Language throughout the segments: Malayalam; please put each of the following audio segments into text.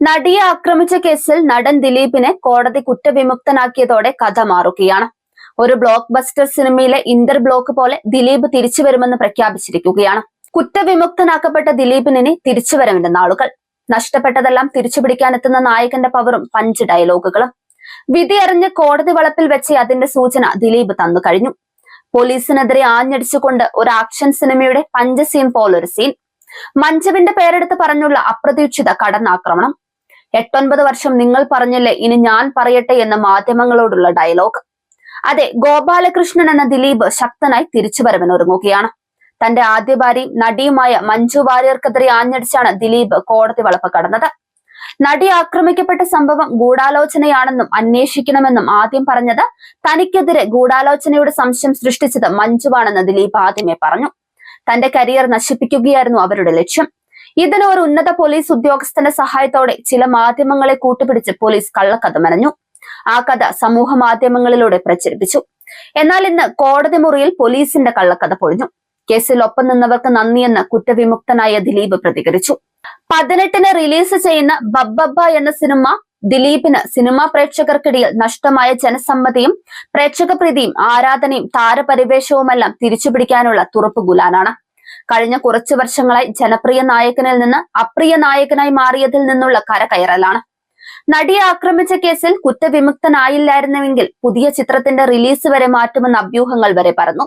നടിയെ ആക്രമിച്ച കേസിൽ നടൻ ദിലീപിനെ കോടതി കുറ്റവിമുക്തനാക്കിയതോടെ കഥ മാറുകയാണ്. ഒരു ബ്ലോക്ക് ബസ്റ്റർ സിനിമയിലെ ഇന്റർ ബ്ലോക്ക് പോലെ ദിലീപ് തിരിച്ചു വരുമെന്ന് പ്രഖ്യാപിച്ചിരിക്കുകയാണ്. കുറ്റവിമുക്തനാക്കപ്പെട്ട ദിലീപിനെ തിരിച്ചു വരവിന്റെ നാളുകൾ. നഷ്ടപ്പെട്ടതെല്ലാം തിരിച്ചുപിടിക്കാനെത്തുന്ന നായകന്റെ പവറും പഞ്ച് ഡയലോഗുകളും വിധി അറിഞ്ഞ് കോടതി വളപ്പിൽ വെച്ച് അതിന്റെ സൂചന ദിലീപ് തന്നു കഴിഞ്ഞു. പോലീസിനെതിരെ ആഞ്ഞടിച്ചുകൊണ്ട് ഒരു ആക്ഷൻ സിനിമയുടെ പഞ്ച് സീൻ പോലൊരു സീൻ മഞ്ജുവിന്റെ പേരെടുത്ത് പറഞ്ഞുള്ള അപ്രതീക്ഷിത കടന്നാക്രമണം. എട്ടൊൻപത് വർഷം നിങ്ങൾ പറഞ്ഞില്ലേ? ഇനി ഞാൻ പറയട്ടെ എന്ന മാധ്യമങ്ങളോടുള്ള ഡയലോഗ് അതെ ഗോപാലകൃഷ്ണൻ എന്ന ദിലീപ് ശക്തനായി തിരിച്ചു വരവനൊരുങ്ങുകയാണ് തന്റെ ആദ്യ ഭാര്യ നടിയുമായ മഞ്ജു വാര്യർക്കെതിരെ ആഞ്ഞടിച്ചാണ് ദിലീപ് കോടതി വളപ്പ് കടന്നത്. നടി ആക്രമിക്കപ്പെട്ട സംഭവം ഗൂഢാലോചനയാണെന്നും അന്വേഷിക്കണമെന്നും ആദ്യം പറഞ്ഞത് തനിക്കെതിരെ ഗൂഢാലോചനയുടെ സംശയം സൃഷ്ടിച്ചത് മഞ്ജുവാണെന്ന് ദിലീപ് ആദ്യമേ പറഞ്ഞു. തന്റെ കരിയർ നശിപ്പിക്കുകയായിരുന്നു അവരുടെ ലക്ഷ്യം. ഇതിന് ഒരു ഉന്നത പോലീസ് ഉദ്യോഗസ്ഥന്റെ സഹായത്തോടെ ചില മാധ്യമങ്ങളെ കൂട്ടുപിടിച്ച് പോലീസ് കള്ളക്കഥ മെനഞ്ഞു. ആ കഥ സമൂഹ മാധ്യമങ്ങളിലൂടെ പ്രചരിപ്പിച്ചു. എന്നാൽ ഇന്ന് കോടതി മുറിയിൽ പോലീസിന്റെ കള്ളക്കഥ പൊഴിഞ്ഞു കേസിൽ ഒപ്പം നിന്നവർക്ക് നന്ദിയെന്ന് കുറ്റവിമുക്തനായ ദിലീപ് പ്രതികരിച്ചു. പതിനെട്ടിന് റിലീസ് ചെയ്യുന്ന ബബ്ബബ്ബ എന്ന സിനിമ ദിലീപിന് സിനിമാ പ്രേക്ഷകർക്കിടയിൽ നഷ്ടമായ ജനസമ്മതിയും പ്രേക്ഷക പ്രീതിയും ആരാധനയും താരപരിവേഷവുമെല്ലാം തിരിച്ചുപിടിക്കാനുള്ള തുറപ്പുകുലാനാണ് കഴിഞ്ഞ കുറച്ചു വർഷങ്ങളായി ജനപ്രിയ നായകനിൽ നിന്ന് അപ്രിയ നായകനായി മാറിയതിൽ നിന്നുള്ള കരകയറലാണ്. നടിയെ ആക്രമിച്ച കേസിൽ കുറ്റവിമുക്തനായില്ലായിരുന്നുവെങ്കിൽ പുതിയ ചിത്രത്തിന്റെ റിലീസ് വരെ മാറ്റുമെന്ന് അഭ്യൂഹങ്ങൾ വരെ പറഞ്ഞു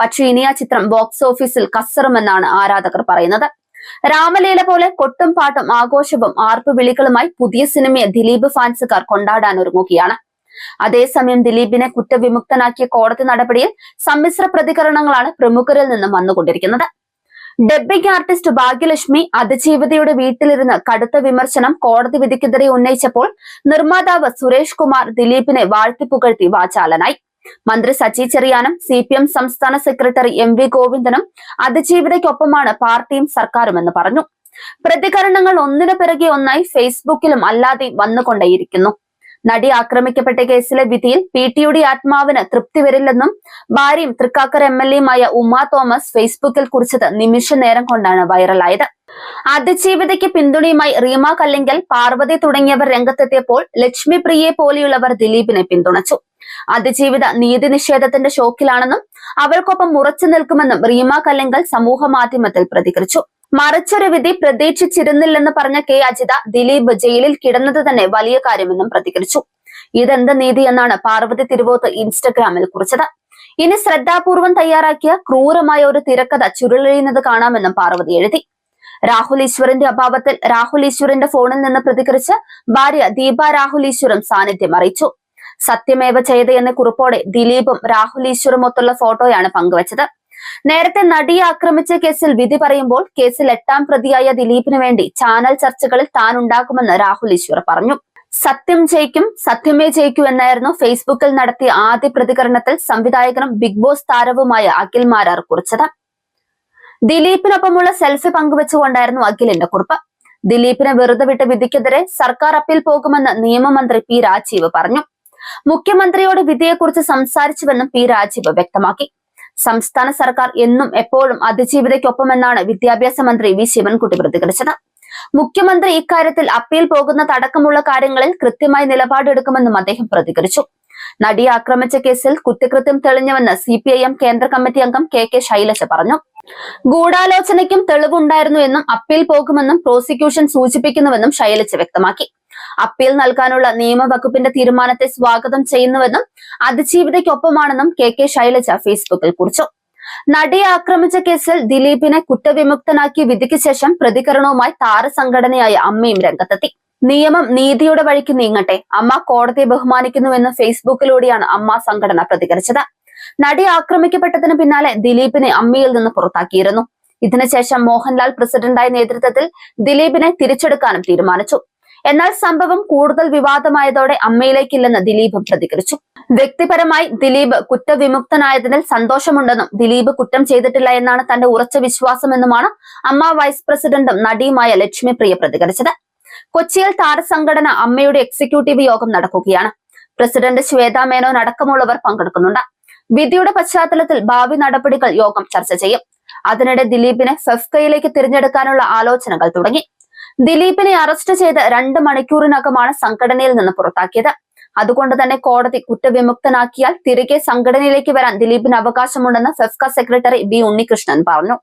പക്ഷേ ഇനി ആ ചിത്രം ബോക്സ് ഓഫീസിൽ കസറുമെന്നാണ് ആരാധകർ പറയുന്നത്. രാമലീല പോലെ കൊട്ടും പാട്ടും ആഘോഷവും ആർപ്പുവിളികളുമായി പുതിയ സിനിമയെ ദിലീപ് ഫാൻസുകാർ കൊണ്ടാടാൻ ഒരുങ്ങുകയാണ്. അതേസമയം ദിലീപിനെ കുറ്റവിമുക്തനാക്കിയ കോടതി നടപടിയിൽ സമ്മിശ്ര പ്രതികരണങ്ങളാണ് പ്രമുഖരിൽ നിന്നും വന്നുകൊണ്ടിരിക്കുന്നത്. ഡബ്ബിംഗ് ആർട്ടിസ്റ്റ് ഭാഗ്യലക്ഷ്മി അതിജീവിതയുടെ വീട്ടിലിരുന്ന് കടുത്ത വിമർശനം കോടതി വിധിക്കെതിരെ ഉന്നയിച്ചപ്പോൾ നിർമ്മാതാവ് സുരേഷ് കുമാർ ദിലീപിനെ വാഴ്ത്തിപ്പുകഴ്ത്തി വാചാലനായി. മന്ത്രി സച്ചി ചെറിയാനും സി പി എം സംസ്ഥാന സെക്രട്ടറി എം വി ഗോവിന്ദനും അതിജീവിതയ്ക്കൊപ്പമാണ് പാർട്ടിയും സർക്കാരുമെന്ന് പറഞ്ഞു. പ്രതികരണങ്ങൾ ഒന്നിനു പിറകെ ഒന്നായി ഫേസ്ബുക്കിലും അല്ലാതെയും വന്നുകൊണ്ടേയിരിക്കുന്നു. നടി ആക്രമിക്കപ്പെട്ട കേസിലെ വിധിയിൽ പി ടിയുടെ ആത്മാവിന് തൃപ്തി വരില്ലെന്നും ഭാര്യയും തൃക്കാക്കര എം എൽ എയുമായ ഉമാ തോമസ് ഫേസ്ബുക്കിൽ കുറിച്ചത് നിമിഷ നേരം കൊണ്ടാണ് വൈറലായത്. അതിജീവിതയ്ക്ക് പിന്തുണയുമായി റീമ കല്ലിങ്കൽ പാർവതി തുടങ്ങിയവർ രംഗത്തെത്തിയപ്പോൾ ലക്ഷ്മി പ്രിയെ പോലെയുള്ളവർ ദിലീപിനെ പിന്തുണച്ചു. അതിജീവിത നീതി നിഷേധത്തിന്റെ ഷോക്കിലാണെന്നും അവൾക്കൊപ്പം ഉറച്ചു നിൽക്കുമെന്നും റീമ കല്ലിങ്കൽ സമൂഹ മാധ്യമത്തിൽ പ്രതികരിച്ചു. മറിച്ചൊരു വിധി പ്രതീക്ഷിച്ചിരുന്നില്ലെന്ന് പറഞ്ഞ കെ അജിത ദിലീപ് ജയിലിൽ കിടന്നത് തന്നെ വലിയ കാര്യമെന്നും പ്രതികരിച്ചു. ഇതെന്ത് നീതി എന്നാണ് പാർവതി തിരുവോത്ത് ഇൻസ്റ്റഗ്രാമിൽ കുറിച്ചത്. ഇനി ശ്രദ്ധാപൂർവം തയ്യാറാക്കിയ ക്രൂരമായ ഒരു തിരക്കഥ ചുരുളഴിയുന്നത് കാണാമെന്നും പാർവതി എഴുതി. രാഹുൽ ഈശ്വറിന്റെ അഭാവത്തിൽ രാഹുൽ ഈശ്വറിന്റെ ഫോണിൽ നിന്ന് പ്രതികരിച്ച് ഭാര്യ ദീപ രാഹുൽ ഈശ്വറും സാന്നിധ്യം അറിയിച്ചു. സത്യമേവ ചെയ്ത എന്ന കുറിപ്പോടെ ദിലീപും രാഹുൽ ഈശ്വറും ഒത്തുള്ള ഫോട്ടോയാണ് പങ്കുവച്ചത്. നേരത്തെ നടിയെ ആക്രമിച്ച കേസിൽ വിധി പറയുമ്പോൾ കേസിൽ എട്ടാം പ്രതിയായ ദിലീപിന് വേണ്ടി ചാനൽ ചർച്ചകളിൽ താൻ ഉണ്ടാക്കുമെന്ന് രാഹുൽ ഈശ്വർ പറഞ്ഞു. സത്യം ജയിക്കും സത്യമേ ജയിക്കും എന്നായിരുന്നു ഫേസ്ബുക്കിൽ നടത്തിയ ആദ്യ പ്രതികരണത്തിൽ സംവിധായകനും ബിഗ് ബോസ് താരവുമായ അഖിൽ മാരാർ കുറിച്ചത്. ദിലീപിനൊപ്പമുള്ള സെൽഫി പങ്കുവെച്ചുകൊണ്ടായിരുന്നു അഖിലിന്റെ കുറിപ്പ്. ദിലീപിനെ വെറുതെ വിട്ട വിധിക്കെതിരെ സർക്കാർ അപ്പീൽ പോകുമെന്ന് നിയമമന്ത്രി പി രാജീവ് പറഞ്ഞു. മുഖ്യമന്ത്രിയോട് വിധിയെക്കുറിച്ച് സംസാരിച്ചുവെന്നും പി രാജീവ് വ്യക്തമാക്കി. സംസ്ഥാന സർക്കാർ എന്നും എപ്പോഴും അതിജീവിതയ്ക്കൊപ്പമെന്നാണ് വിദ്യാഭ്യാസ മന്ത്രി വി. ശിവൻകുട്ടി പ്രതികരിച്ചത്. മുഖ്യമന്ത്രി ഇക്കാര്യത്തിൽ അപ്പീൽ പോകുന്ന തടക്കമുള്ള കാര്യങ്ങളിൽ കൃത്യമായി നിലപാടെടുക്കുമെന്നും അദ്ദേഹം പ്രതികരിച്ചു. നടിയെ ആക്രമിച്ച കേസിൽ കുറ്റകൃത്യം തെളിഞ്ഞുവെന്ന് സി പി ഐ എം കേന്ദ്ര കമ്മിറ്റി അംഗം കെ കെ ശൈലജ പറഞ്ഞു. ഗൂഢാലോചനയ്ക്കും തെളിവുണ്ടായിരുന്നു എന്നും അപ്പീൽ പോകുമെന്നും പ്രോസിക്യൂഷൻ സൂചിപ്പിക്കുന്നുവെന്നും ശൈലജ വ്യക്തമാക്കി. അപ്പീൽ നൽകാനുള്ള നിയമവകുപ്പിന്റെ തീരുമാനത്തെ സ്വാഗതം ചെയ്യുന്നുവെന്നും അതിജീവിതയ്ക്കൊപ്പമാണെന്നും കെ കെ ശൈലജ ഫേസ്ബുക്കിൽ കുറിച്ചു. നടിയെ ആക്രമിച്ച കേസിൽ ദിലീപിനെ കുറ്റവിമുക്തനാക്കിയ വിധിക്ക് ശേഷം പ്രതികരണവുമായി താരസംഘടനയായ അമ്മയും രംഗത്തെത്തി. നിയമം നീതിയുടെ വഴിക്ക് നീങ്ങട്ടെ അമ്മ കോടതിയെ ബഹുമാനിക്കുന്നുവെന്ന് ഫേസ്ബുക്കിലൂടെയാണ് അമ്മ സംഘടന പ്രതികരിച്ചത്. നടി ആക്രമിക്കപ്പെട്ടതിന് പിന്നാലെ ദിലീപിനെ അമ്മയിൽ നിന്ന് പുറത്താക്കിയിരുന്നു. ഇതിനുശേഷം മോഹൻലാൽ പ്രസിഡന്റായ നേതൃത്വത്തിൽ ദിലീപിനെ തിരിച്ചെടുക്കാനും തീരുമാനിച്ചു. എന്നാൽ സംഭവം കൂടുതൽ വിവാദമായതോടെ അമ്മയിലേക്കില്ലെന്ന് ദിലീപ് പ്രതികരിച്ചു. വ്യക്തിപരമായി ദിലീപ് കുറ്റവിമുക്തനായതിൽ സന്തോഷമുണ്ടെന്നും ദിലീപ് കുറ്റം ചെയ്തിട്ടില്ല എന്നാണ് തന്റെ ഉറച്ച വിശ്വാസമെന്നുമാണ് അമ്മ വൈസ് പ്രസിഡന്റും നടിയുമായ ലക്ഷ്മി പ്രിയ പ്രതികരിച്ചത്. കൊച്ചിയിൽ താരസംഘടന അമ്മയുടെ എക്സിക്യൂട്ടീവ് യോഗം നടക്കുകയാണ്. പ്രസിഡന്റ് ശ്വേതാ മേനോൻ അടക്കമുള്ളവർ പങ്കെടുക്കുന്നുണ്ട്. വിധിയുടെ പശ്ചാത്തലത്തിൽ ഭാവി നടപടികൾ യോഗം ചർച്ച ചെയ്യും. അതിനിടെ ദിലീപിനെ ഫെഫ്കയിലേക്ക് തിരഞ്ഞെടുക്കാനുള്ള ആലോചനകൾ തുടങ്ങി. ദിലീപിനെ അറസ്റ്റ് ചെയ്ത് രണ്ട് മണിക്കൂറിനകമാണ് സംഘടനയിൽ നിന്ന് പുറത്താക്കിയത്. അതുകൊണ്ട് തന്നെ കോടതി കുറ്റവിമുക്തനാക്കിയാൽ തിരികെ സംഘടനയിലേക്ക് വരാൻ ദിലീപിന് അവകാശമുണ്ടെന്ന് ഫെഫ്ക സെക്രട്ടറി ബി ഉണ്ണികൃഷ്ണൻ പറഞ്ഞു.